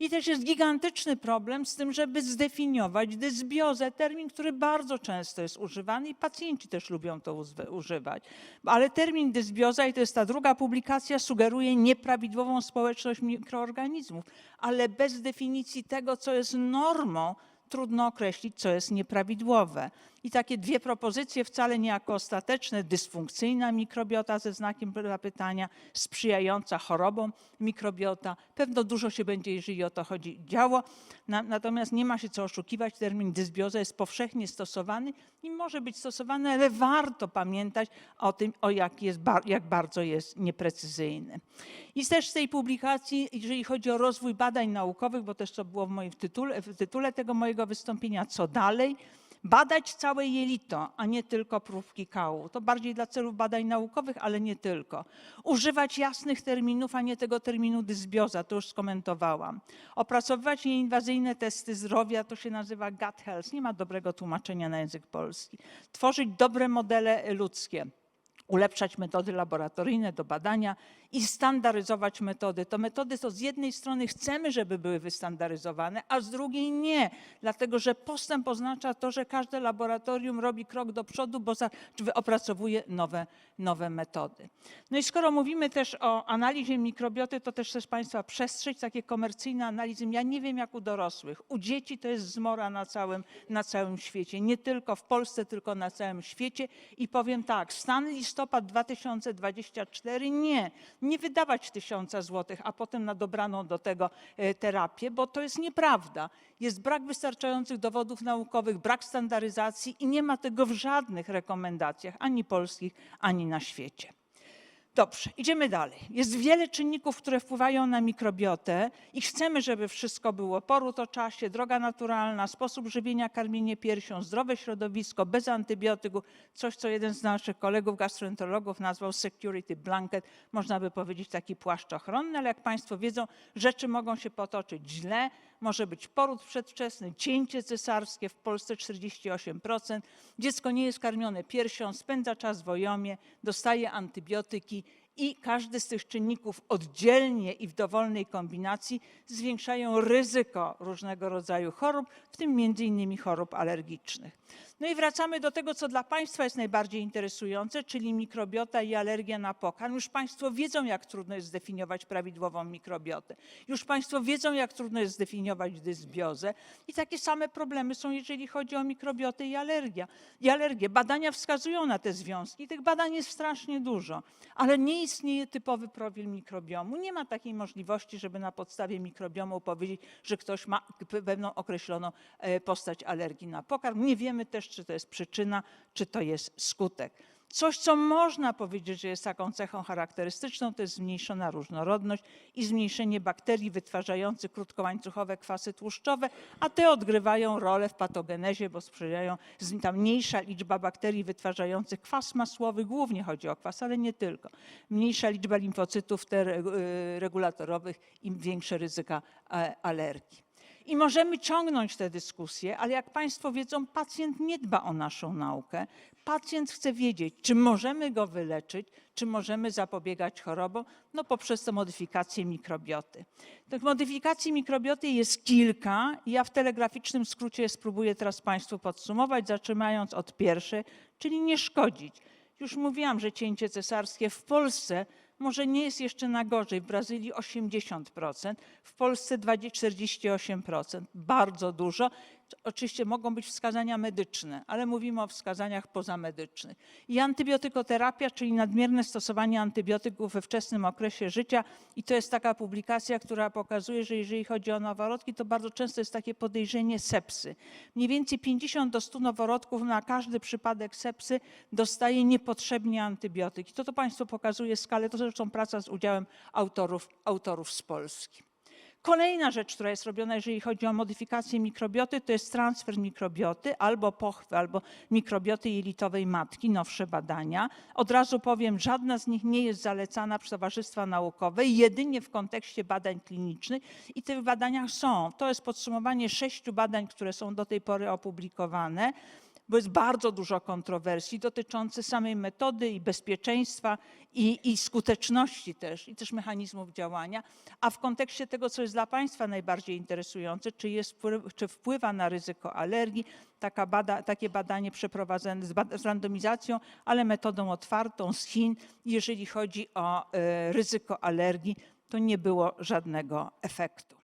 I też jest gigantyczny problem z tym, żeby zdefiniować dysbiozę, termin, który bardzo często jest używany i pacjenci też lubią to używać. Ale termin dysbioza, i to jest ta druga publikacja, sugeruje nieprawidłową społeczność mikroorganizmów, ale bez definicji tego, co jest normą, trudno określić, co jest nieprawidłowe. I takie dwie propozycje, wcale niejako ostateczne, dysfunkcyjna mikrobiota ze znakiem zapytania, sprzyjająca chorobom mikrobiota. Pewno dużo się będzie, jeżeli o to chodzi, działo. Na, natomiast nie ma się co oszukiwać, termin dysbioza jest powszechnie stosowany i może być stosowany, ale warto pamiętać o tym, o jak, jest, jak bardzo jest nieprecyzyjny. I też z tej publikacji, jeżeli chodzi o rozwój badań naukowych, bo też to było w moim tytule, w tytule tego mojego wystąpienia, co dalej, badać całe jelito, a nie tylko próbki kału. To bardziej dla celów badań naukowych, ale nie tylko. Używać jasnych terminów, a nie tego terminu dysbioza, to już skomentowałam. Opracowywać nieinwazyjne testy zdrowia, to się nazywa gut health, nie ma dobrego tłumaczenia na język polski. Tworzyć dobre modele ludzkie ulepszać metody laboratoryjne do badania i standaryzować metody. To metody to z jednej strony chcemy, żeby były wystandaryzowane, a z drugiej nie, dlatego że postęp oznacza to, że każde laboratorium robi krok do przodu, bo za, opracowuje nowe, nowe metody. No i skoro mówimy też o analizie mikrobioty, to też chcę Państwa przestrzec takie komercyjne analizy. Ja nie wiem jak u dorosłych. U dzieci to jest zmora na całym, na całym świecie. Nie tylko w Polsce, tylko na całym świecie. I powiem tak, stan listopad 2024 nie, nie wydawać tysiąca złotych, a potem na dobraną do tego e, terapię, bo to jest nieprawda. Jest brak wystarczających dowodów naukowych, brak standaryzacji i nie ma tego w żadnych rekomendacjach, ani polskich, ani na świecie. Dobrze, idziemy dalej. Jest wiele czynników, które wpływają na mikrobiotę i chcemy, żeby wszystko było poród o czasie, droga naturalna, sposób żywienia, karmienie piersią, zdrowe środowisko, bez antybiotyków, coś, co jeden z naszych kolegów gastroenterologów nazwał security blanket, można by powiedzieć taki płaszcz ochronny, ale jak Państwo wiedzą, rzeczy mogą się potoczyć źle, może być poród przedwczesny, cięcie cesarskie, w Polsce 48%, dziecko nie jest karmione piersią, spędza czas w ojomie, dostaje antybiotyki i każdy z tych czynników oddzielnie i w dowolnej kombinacji zwiększają ryzyko różnego rodzaju chorób, w tym między innymi chorób alergicznych. No i wracamy do tego, co dla Państwa jest najbardziej interesujące, czyli mikrobiota i alergia na pokarm. Już Państwo wiedzą, jak trudno jest zdefiniować prawidłową mikrobiotę. Już Państwo wiedzą, jak trudno jest zdefiniować dysbiozę. I takie same problemy są, jeżeli chodzi o mikrobiotę i, alergia, i alergię. Badania wskazują na te związki. Tych badań jest strasznie dużo, ale nie istnieje typowy profil mikrobiomu. Nie ma takiej możliwości, żeby na podstawie mikrobiomu powiedzieć, że ktoś ma pewną określoną e, postać alergii na pokarm. Nie wiemy też, czy to jest przyczyna, czy to jest skutek. Coś, co można powiedzieć, że jest taką cechą charakterystyczną, to jest zmniejszona różnorodność i zmniejszenie bakterii wytwarzających krótkołańcuchowe kwasy tłuszczowe, a te odgrywają rolę w patogenezie, bo sprzyjają ta mniejsza liczba bakterii wytwarzających kwas masłowy, głównie chodzi o kwas, ale nie tylko. Mniejsza liczba limfocytów T re- y, regulatorowych, im większe ryzyka e, alergii. I możemy ciągnąć tę dyskusję, ale jak Państwo wiedzą, pacjent nie dba o naszą naukę. Pacjent chce wiedzieć, czy możemy go wyleczyć, czy możemy zapobiegać chorobom, no poprzez tę modyfikację mikrobioty. Tych modyfikacji mikrobioty jest kilka. Ja w telegraficznym skrócie spróbuję teraz Państwu podsumować, zaczynając od pierwszej, czyli nie szkodzić. Już mówiłam, że cięcie cesarskie w Polsce może nie jest jeszcze na gorzej. W Brazylii 80%, w Polsce 20 48%. Bardzo dużo. Oczywiście mogą być wskazania medyczne, ale mówimy o wskazaniach pozamedycznych. I antybiotykoterapia, czyli nadmierne stosowanie antybiotyków we wczesnym okresie życia. I to jest taka publikacja, która pokazuje, że jeżeli chodzi o noworodki, to bardzo często jest takie podejrzenie sepsy. Mniej więcej 50 do 100 noworodków na każdy przypadek sepsy dostaje niepotrzebnie antybiotyki. To to Państwu pokazuje skalę. To zresztą praca z udziałem autorów, autorów z Polski. Kolejna rzecz, która jest robiona, jeżeli chodzi o modyfikację mikrobioty, to jest transfer mikrobioty albo pochwy, albo mikrobioty jelitowej matki, nowsze badania. Od razu powiem, żadna z nich nie jest zalecana przez towarzystwa naukowe, jedynie w kontekście badań klinicznych i te badania są. To jest podsumowanie sześciu badań, które są do tej pory opublikowane. Bo jest bardzo dużo kontrowersji dotyczących samej metody i bezpieczeństwa i, i skuteczności też, i też mechanizmów działania. A w kontekście tego, co jest dla Państwa najbardziej interesujące, czy, jest, czy wpływa na ryzyko alergii, taka bada, takie badanie przeprowadzone z, bad- z randomizacją, ale metodą otwartą z Chin, jeżeli chodzi o e, ryzyko alergii, to nie było żadnego efektu.